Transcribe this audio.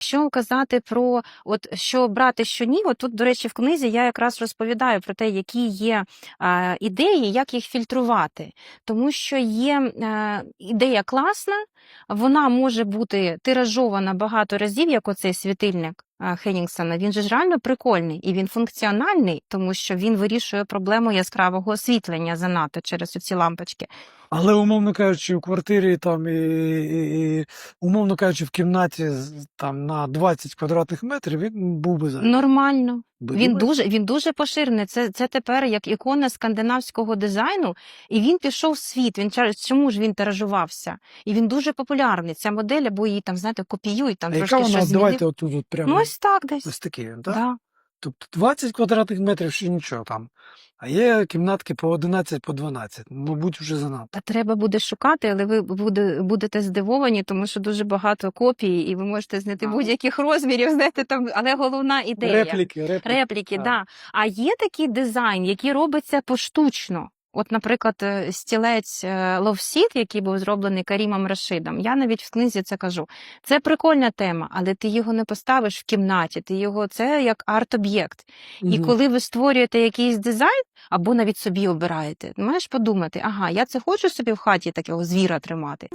Якщо казати про от що брати, що ні, от тут, до речі, в книзі я якраз розповідаю про те, які є е, ідеї, як їх фільтрувати. Тому що є е, ідея класна, вона може бути тиражована багато разів, як оцей світильник е, Хеннінгсона. Він же ж реально прикольний і він функціональний, тому що він вирішує проблему яскравого освітлення занадто через ці лампочки. Але, умовно кажучи, у квартирі там і, і, і умовно кажучи, в кімнаті там на 20 квадратних метрів він був би зайвий. Нормально. Ви Він дуже, він дуже поширений. Це, це тепер як ікона скандинавського дизайну, і він пішов в світ. Він чому ж він тиражувався? І він дуже популярний. Ця модель, або її там, знаєте, копіюють, там А трошки яка вона, щось давайте змінив. отут от прямо Ну, ось так десь. ось такий так? Да. Тобто 20 квадратних метрів ще нічого там. А є кімнатки по 11, по 12. Мабуть, вже занадто. Та треба буде шукати, але ви буде, будете здивовані, тому що дуже багато копій, і ви можете знайти будь-яких розмірів, знаєте, там, але головна ідея. Репліки, репліки. Репліки, Так. да. А є такий дизайн, який робиться поштучно. От, наприклад, е, стілець Ловсіт, який був зроблений Карімом Рашидом. Я навіть в книзі це кажу. Це прикольна тема, але ти його не поставиш в кімнаті. Ти його це як арт-об'єкт. І коли ви створюєте якийсь дизайн або навіть собі обираєте, маєш подумати, ага, я це хочу собі в хаті такого звіра тримати.